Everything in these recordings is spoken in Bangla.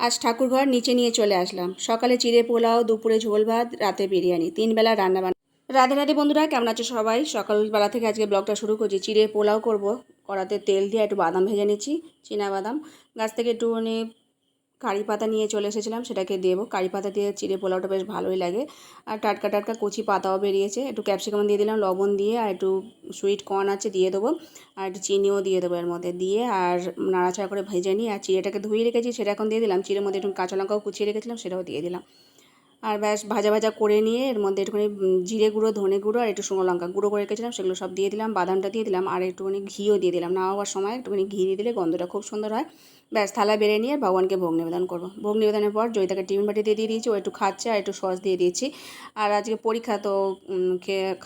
আজ ঠাকুরঘর নিচে নিয়ে চলে আসলাম। সকালে চিড়ে পোলাও, দুপুরে ঝোল ভাত, রাতে বিরিয়ানি, তিনবেলা রান্না বান্না রাধে রাধে বন্ধুরা, কেমন আছো সবাই? সকালবেলা থেকে আজকে ব্লগটা শুরু করছি। চিড়ে পোলাও করব। কড়াতে তেল দিয়ে একটু বাদাম ভেজে নিচ্ছি, চীনা বাদাম। গাছ থেকে একটুখানি কারি পাতা নিয়ে চলে এসেছিলাম, সেটাকে দেবো। কারি পাতা দিয়ে চিড়ে পোলাওটা বেশ ভালোই লাগে। আর টাটকা টাটকা কচি পাতাও বেরিয়েছে। একটু ক্যাপসিকাম দিয়ে দিলাম, লবণ দিয়ে, আর একটু সুইট কর্ন আছে দিয়ে দেবো। আর একটু চিনিও দিয়ে দেবো এর মধ্যে। দিয়ে আর নাড়াচাড়া করে ভেজে নিই আর চিড়েটাকে ধুয়ে রেখেছি, সেটা এখন দিয়ে দিলাম। চিড়ের মধ্যে একটু কাঁচা লঙ্কাও কুচিয়ে রেখেছিলাম, সেটাও দিয়ে দিলাম। আর ব্যাস, ভাজা ভাজা করে নিয়ে, এর মধ্যে একটুখানি জিরে গুঁড়ো, ধনে গুঁড়ো, আর একটু শুকনো লঙ্কা গুঁড়ো করে রেখেছিলাম, সেগুলো সব দিয়ে দিলাম। বাদামটা দিয়ে দিলাম, আর একটুখানি ঘিও দিয়ে দিলাম। না হওয়ার সময় একটুখানি ঘি দিয়ে দিলে গন্ধটা খুব সুন্দর হয়। ব্যাস, থালা বেড়ে নিয়ে ভগবানকে ভোগ নিবেদন করব। ভোগ নিবেদনের পর জয়িতাকে টিফিন বাটি দিয়ে দিয়ে দিয়েছি, ও একটু খাচ্ছে আর একটু সস দিয়ে দিয়েছি। আর আজকে পরীক্ষা তো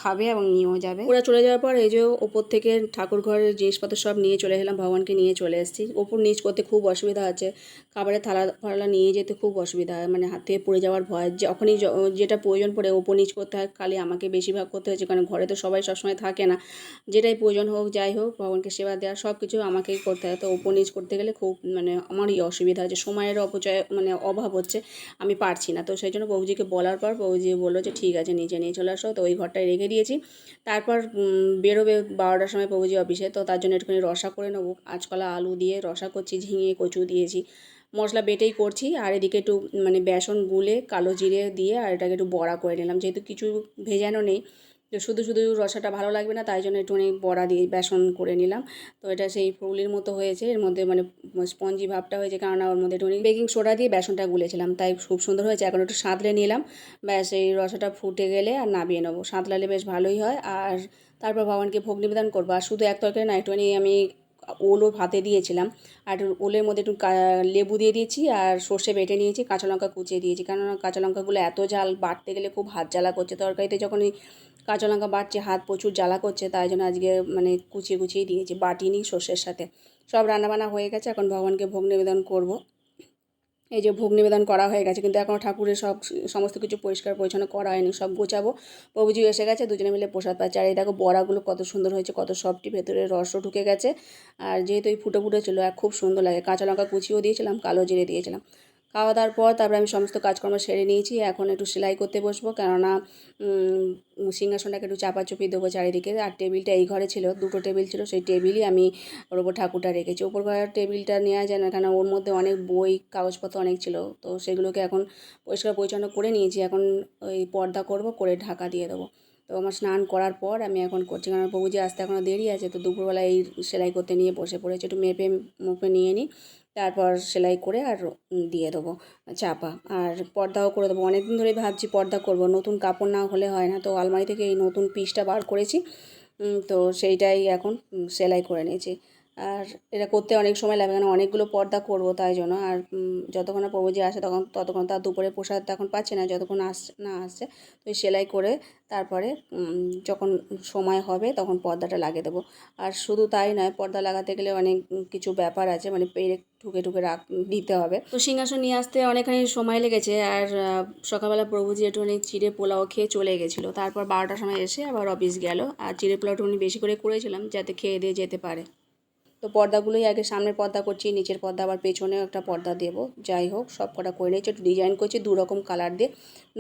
খাবে এবং নিয়েও যাবে। ওরা চলে যাওয়ার পর এই যে ওপর থেকে ঠাকুর ঘরের জিনিসপত্র সব নিয়ে চলে এলাম, ভগবানকে নিয়ে চলে এসেছি। ওপর নিচ করতে খুব অসুবিধা আছে খাবারের থালা ফালা নিয়ে যেতে খুব অসুবিধা হয় মানে হাত পড়ে যাওয়ার ভয়। যখনই যেটা প্রয়োজন পড়ে ওপর নিচ করতে হয়, খালি আমাকে বেশিরভাগ করতে হয়েছে, কারণ ঘরে তো সবাই সবসময় থাকে না। যেটাই প্রয়োজন হোক, যাই হোক, ভগবানকে সেবা দেওয়া সব কিছু আমাকেই করতে হয়। তো ওপর নিচ করতে গেলে খুব মানে আমারই অসুবিধা হচ্ছে সময়ের অপচয় মানে অভাব হচ্ছে, আমি পারছি না। তো সেই জন্য বাবুজিকে বলার পর বাবুজি বলল যে, ঠিক আছে, নিচে নিয়ে চলে আসো। তো ওই ঘরটায় রেখে দিয়েছি। তারপর বেরোবে বারোটার সময় বাবুজি অফিসে। তো তার জন্য একটুখানি রসা করে নেব। কাঁচকলা আলু দিয়ে রসা করছি, ঝিঙে, কচু দিয়েছি। মশলা বেটেই করছি। আর এদিকে একটু মানে বেসন গুলে কালো জিরে দিয়ে আর এটাকে একটু বড়া করে নিলাম। যেহেতু কিছু ভেজানো নেই তো শুধু শুধু রসাটা ভালো লাগবে না, তাই জন্য একটুখানি বড়া দিয়ে বেসন করে নিলাম। তো এটা সেই ফুলির মতো হয়েছে, এর মধ্যে মানে স্পঞ্জি ভাবটা হয়েছে, কারণ ওর মধ্যে একটুখানি বেকিং সোডা দিয়ে বেসনটা গুলেছিলাম, তাই খুব সুন্দর হয়েছে। এখন একটু সাঁতলে নিলাম, ব্যাস এই রসাটা ফুটে গেলে আর নামিয়ে নেব। সাঁতলালে বেশ ভালোই হয়, আর তারপর ভগবানকে ভোগ নিবেদন করব। আর শুধু এক তরকারি না, একটুখানি আমি ওলও ভাতে দিয়েছিলাম। আর ওলের মধ্যে একটু লেবু দিয়ে দিয়েছি আর সর্ষে বেটে নিয়েছি, কাঁচা লঙ্কা কুচিয়ে দিয়েছি। কারণ কাঁচা লঙ্কাগুলো এত জাল বাটতে গেলে খুব হাত জ্বালা করছে। তরকারিতে যখন কাঁচা লঙ্কা বাটছে হাত প্রচুর জ্বালা করছে, তাই জন্য আজকে মানে কুচিয়ে কুচিয়ে দিয়েছি, বাটিনি সর্ষের সাথে। সব রান্নাবান্না হয়ে গেছে, এখন ভগবানকে ভোগ নিবেদন করব। এই যে ভোগ নিবেদন করা হয়ে গেছে, কিন্তু এখনও ঠাকুরের সব সমস্ত কিছু পরিষ্কার পরিচ্ছন্ন করা হয়নি, সব গোছাবো। প্রভুজি এসে গেছে, দুজনে মিলে প্রসাদ পাচ্ছে। আর এই দেখো বড়াগুলো কত সুন্দর হয়েছে, কত সফটি ভেতরে রসও ঢুকে গেছে। আর যেহেতু এই ফুটো ফুটো ছিল, আর খুব সুন্দর লাগে। কাঁচা লঙ্কা কুচিও দিয়েছিলাম, কালো জিরে দিয়েছিলাম। খাওয়া দাওয়ার পর তারপরে আমি সমস্ত কাজকর্ম সেরে নিয়েছি। এখন একটু সেলাই করতে বসবো। কেননা সিংহাসনটাকে একটু চাপাচুপি দেবো চারিদিকে। আর টেবিলটা এই ঘরে ছিল, দুটো টেবিল ছিল, সেই টেবিলই আমি ওর ওপর ঠাকুরটা রেখেছি। ওপর ঘরের টেবিলটা নেওয়া যায় না কেন ওর মধ্যে অনেক বই, কাগজপত্র অনেক ছিল। তো সেগুলোকে এখন পরিষ্কার পরিচ্ছন্ন করে নিয়েছি। এখন ওই পর্দা করব, করে ঢাকা দিয়ে দেবো। তো আমার স্নান করার পর আমি এখন করছি। কারণ প্রভুজি আসতে এখনও দেরি আছে, তো দুপুরবেলা এই সেলাই করতে নিয়ে বসে পড়েছি। একটু মেপে, মুপে নিয়ে নিই। তারপর সেলাই করে আর দিয়ে দেবো চাপা। আর পর্দাও করে দেবো। অনেক দিন ধরেই ভাবছি পর্দা করব। নতুন কাপড় না হলে হয় না। তো আলমারি থেকে এই নতুন পিসটা বার করেছি। তো সেইটাই এখন সেলাই করে নিয়েছি। আর এটা করতে অনেক সময় লাগে কারণ অনেকগুলো পর্দা করব তাই জন্য। আর যতক্ষণ না প্রভুজি আসে তখন, ততক্ষণ তার দুপুরে প্রসাদ তখন পাচ্ছে না, যতক্ষণ আস, না আসছে তো সেলাই করে তারপরে যখন সময় হবে তখন পর্দাটা লাগিয়ে দেবো। আর শুধু তাই নয়, পর্দা লাগাতে গেলে অনেক কিছু ব্যাপার আছে মানে পেরে ঠুকে ঠুকে রাখ, দিতে হবে। তো সিংহাসন নিয়ে আসতে অনেকখানি সময় লেগেছে আর সকালবেলা প্রভুজি একটুখানি চিড়ে পোলাও খেয়ে চলে গেছিল। তারপর বারোটার সময় এসে আবার অফিস গেল। আর চিড়ে পোলাও একটুখানি বেশি করে করেছিলাম যাতে খেয়ে দিয়ে যেতে পারে। তো পর্দাগুলোই আগে সামনের পর্দা করছি, নিচের পর্দা, আবার পেছনেও একটা পর্দা দেবো। যাই হোক, সব কটা করে নিয়েছি, একটু ডিজাইন করছি, দু রকম কালার দিয়ে।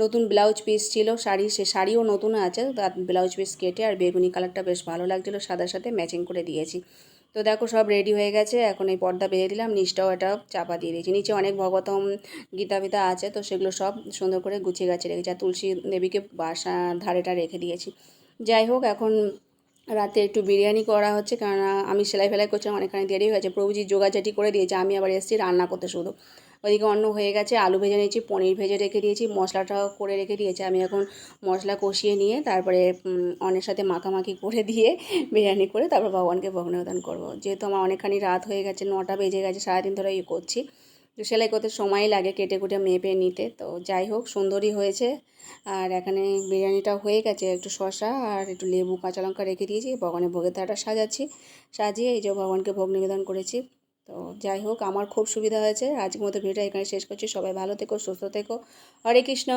নতুন ব্লাউজ পিস ছিল, শাড়ি, সে শাড়িও নতুন আছে তার ব্লাউজ পিস কেটে আর বেগুনি কালারটা বেশ ভালো লাগছিল সাদার সাথে ম্যাচিং করে দিয়েছি। তো দেখো, সব রেডি হয়ে গেছে, এখন এই পর্দা বেঁধে দিলাম, নিচটাও এটা চাপা দিয়ে দিয়েছি। নিচে অনেক ভগতম গীতা আছে, তো সেগুলো সব সুন্দর করে গুছিয়ে গাছে রেখেছি, আর তুলসী দেবীকে বাসা ধারেটা রেখে দিয়েছি। যাই হোক, এখন রাতে একটু বিরিয়ানি করা হচ্ছে কারণ আমি সেলাই ফেলাই করছিলাম, অনেকখানি দেরি হয়ে গেছে। প্রভুজি জোগাচাটি করে দিয়েছে, আমি আবার এসেছি রান্না করতে শুধু। ওইদিকে অন্য হয়ে গেছে, আলু ভেজে নিয়েছি, পনির ভেজে রেখে দিয়েছি, মশলাটাও করে রেখে দিয়েছি। আমি এখন মশলা কষিয়ে নিয়ে তারপরে অন্যের সাথে মাখামাখি করে দিয়ে বিরিয়ানি করে তারপর ভগবানকে ভোগ নিবেদন করব। যেহেতু আমার অনেকখানি রাত হয়ে গেছে, নটা বেজে গেছে, সারাদিন ধরে ইয়ে করছি। তো সেলাই করতে সময় লাগে কেটে কুটে মেপে নিতে। তো যাই হোক, সুন্দরই হয়েছে। আর এখানে বিরিয়ানিটা হয়ে গেছে, একটু শশা আর একটু লেবু, কাঁচা লঙ্কা রেখে দিয়েছি, ভগবানের ভোগের ধারাটা সাজাচ্ছি। সাজিয়ে এই যে ভগবানকে ভোগ নিবেদন করেছি। তো যাই হোক, আমার খুব সুবিধা হয়েছে। আজকের মতো ভিডিওটা এখানে শেষ করছি। সবাই ভালো থেকো, সুস্থ থেকো। হরে কৃষ্ণ।